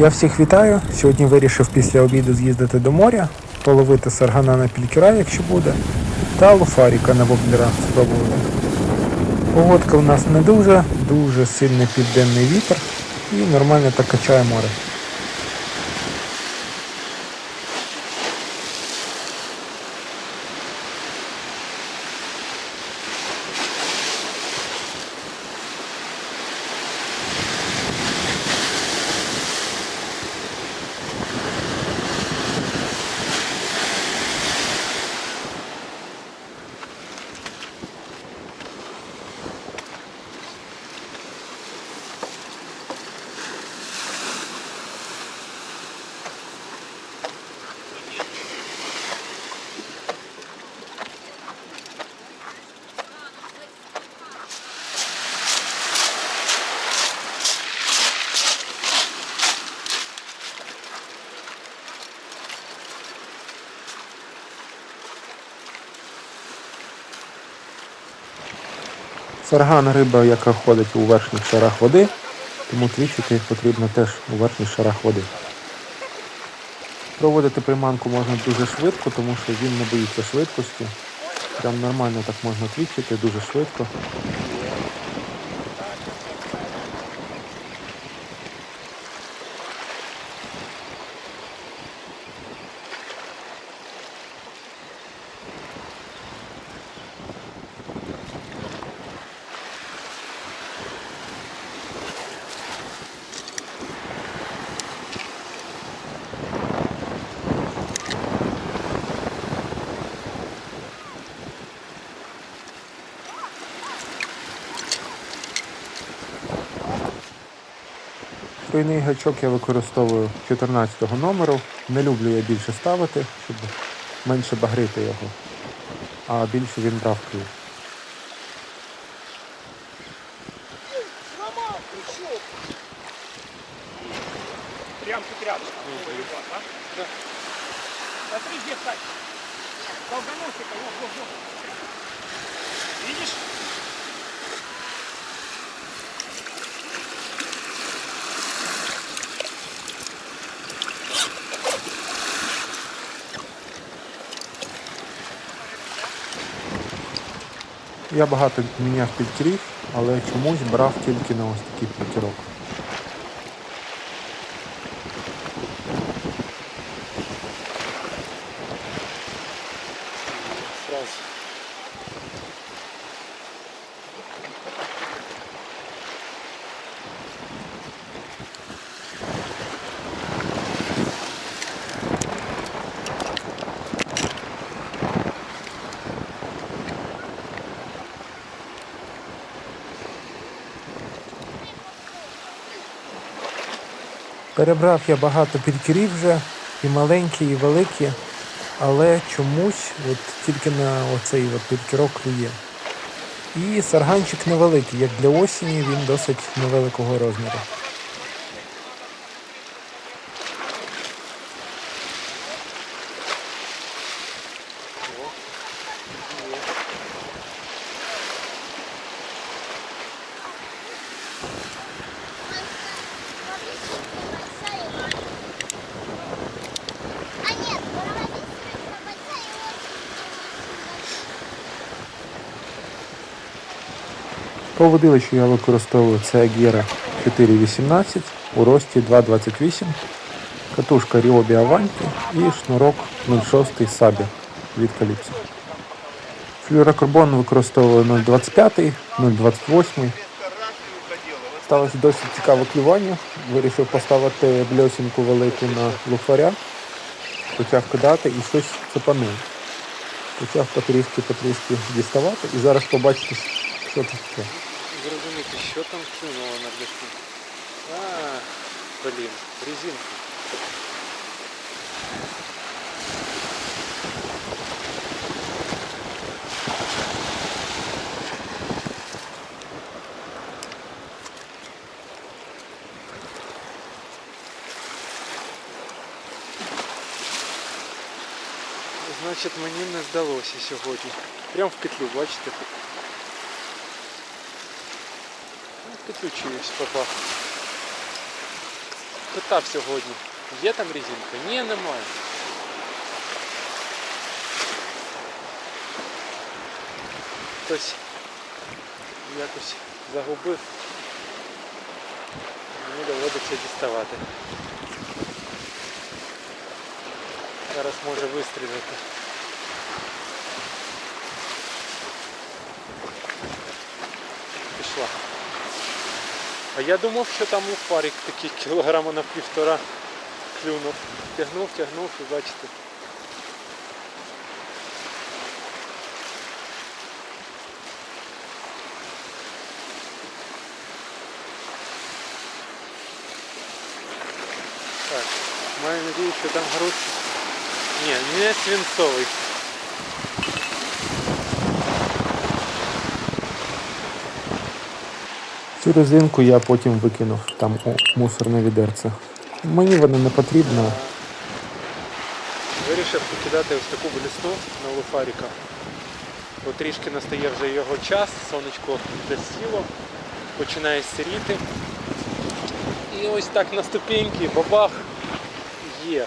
Я всіх вітаю. Сьогодні вирішив після обіду з'їздити до моря, половити саргана на пількера, якщо буде, та луфаріка на воблера спробувати. Погодка у нас не дуже, дуже сильний південний вітер і нормально так качає море. Сарган риба, яка ходить у верхніх шарах води, тому твічити потрібно теж у верхніх шарах води. Проводити приманку можна дуже швидко, тому що він не боїться швидкості. Прям нормально так можна твічити, дуже швидко. Тройний гачок я використовую 14 номеру. Не люблю я більше ставити, щоб менше багрити його, а більше він брав клюв. Прям тут рядом. Да. Смотри, где встать. Долгоносика, вот, вот, вот. Я багато міняв пількерів, але чомусь брав тільки на ось такий підкірок. Перебрав я багато підкірів вже, і маленькі, і великі, але чомусь от тільки на оцей от підкірок клює. І сарганчик невеликий, як для осені, він досить невеликого розміру. По водилищу я використовую це Agera 418 у рості 2,28, катушка Ryobi Avanti і шнурок 06 Сабі від Calypso. Флюорокарбон використовую 0,25, 0,28. Сталося досить цікаве клювання. Вирішив поставити бльосінку велику на лухваря, почав кидати і щось цепанув. Почав потрішки-потрішки діставати і зараз побачите, що це таке. Зрозуміти, що там кинуло на бляшку. А, блін, резинка. Значить, мені не здалося сьогодні. Прям в петлю, бачите? В попав. питав сьогодні, є там резинка? Ні, немає. Хтось якось загубив. Мені доводиться діставати. Зараз може вистрілити. Пішла. А я думав, що там упарик такий кілограма на півтора клюнув. Тягнув, тягнув і бачите. Так, маю надію, що там груд. Ні, не свинцовий. Цю резинку я потім викинув там у мусорне відерце. Мені вона не потрібна. Вирішив покидати ось таку блісну на луфаріка. Бо трішки настає вже його час, сонечко вже сіло, починає сиріти. І ось так на ступеньки, бабах, є.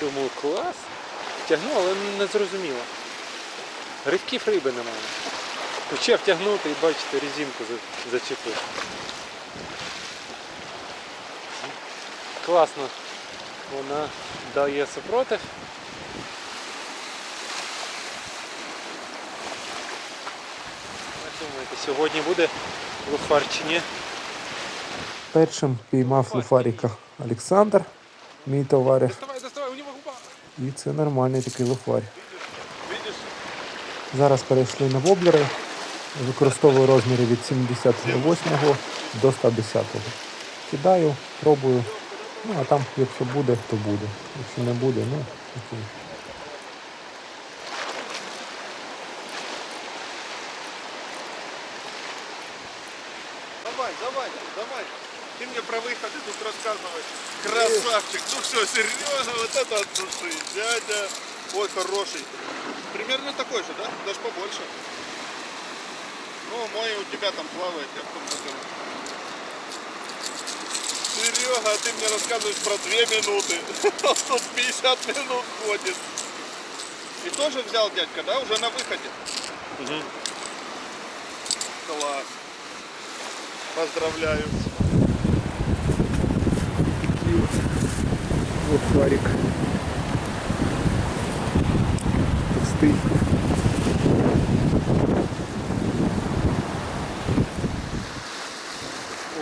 Думаю, клас. Тягну, але не зрозуміло. Грибків риби немає. Почав тягнути і бачите, резинку за- зачепив. Класно вона дає супротив. Як думаєте, сьогодні буде луфар чи ні? Першим піймав луфаріка Олександр, мій товариш. Доставай, доставай, у него губа. І це нормальний такий луфарь. Зараз перейшли на воблери. Використовую розміри від 78 до 110. Кидаю, пробую. Ну а там, якщо буде, то буде. Якщо не буде, ну окей. Давай, давай, давай. Ты мне про выходы тут рассказывай. Красавчик. Ну все, Сережа, вот это от души. Дядя. Ой, хороший. Примерно такой же, да? Даже побольше. Ну, мой у тебя там плавает, я потом покажу. Серега, а ты мне рассказываешь про две минуты. Он тут 50 минут ходит. И тоже взял дядька, да, уже на выходе? Класс. Поздравляю. Луфарик. Пустий.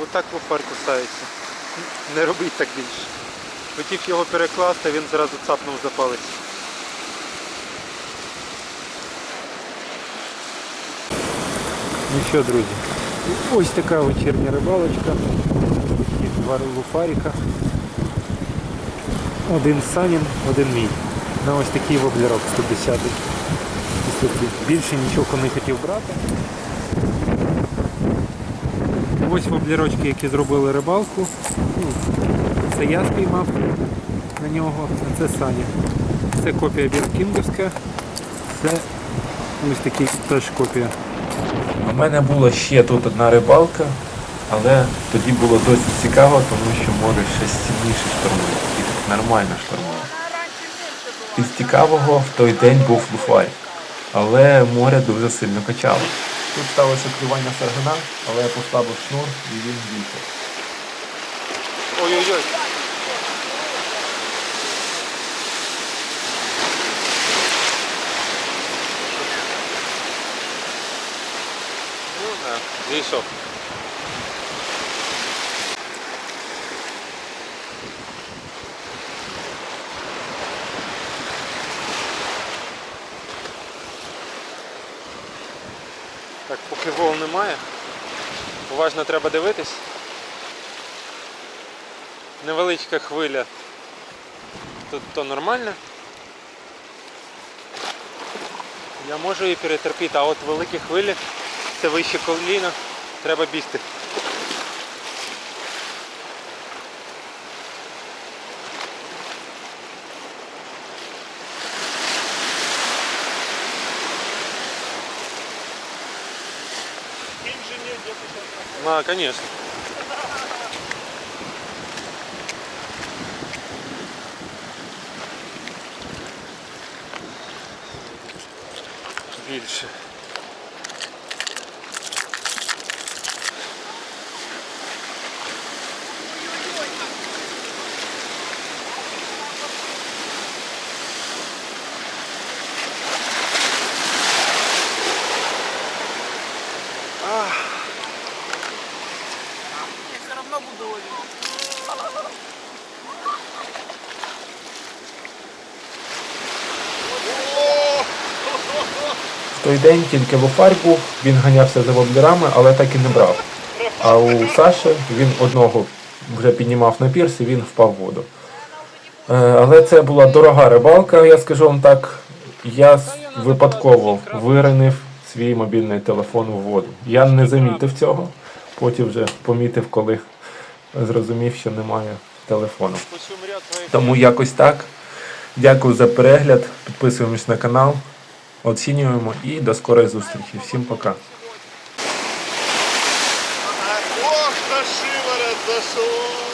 Отак луфар кусається. Не робіть так більше. Хотів його перекласти, він зразу цапнув за палець. Ну що, друзі, ось така вечірня рибалочка. Два луфаріка. Один Санін, один мій. На ось такий воблерок 110 Більше нічого не хотів брати. Ось воблерочки, які зробили рибалку. Ну, Це я спіймав на нього, а це Саня. Це копія Біркінгівська. Це ось такий теж копія. У мене була ще тут одна рибалка, але тоді було досить цікаво, тому що море ще сильніше штормило. І так нормально штормило. Із цікавого в той день був луфарь, але море дуже сильно качало. Тут сталося клювання саргана, але я послабив шнур і він з'їхав. Ой-ой-ой. Ну, да, зійшов. Так, поки вол немає. Уважно треба дивитись. Невеличка хвиля. Тут то нормально. Я можу її перетерпіти, а от великі хвилі, це вище коліна, треба бігти. Да, конечно. Більше. Той день тільки Луфарь був, він ганявся за воблерами, але так і не брав. А у Саші він одного вже піднімав на пірс і він впав в воду. Е, Але це була дорога рибалка, я скажу вам так. Я випадково виринив свій мобільний телефон у воду. Я не замітив цього, потім вже помітив, коли зрозумів, що немає телефону. Тому якось так. Дякую за перегляд. Підписуємось на канал, оцінюємо і до скорої зустрічі. Всім пока. Ох, та шиворот зашел.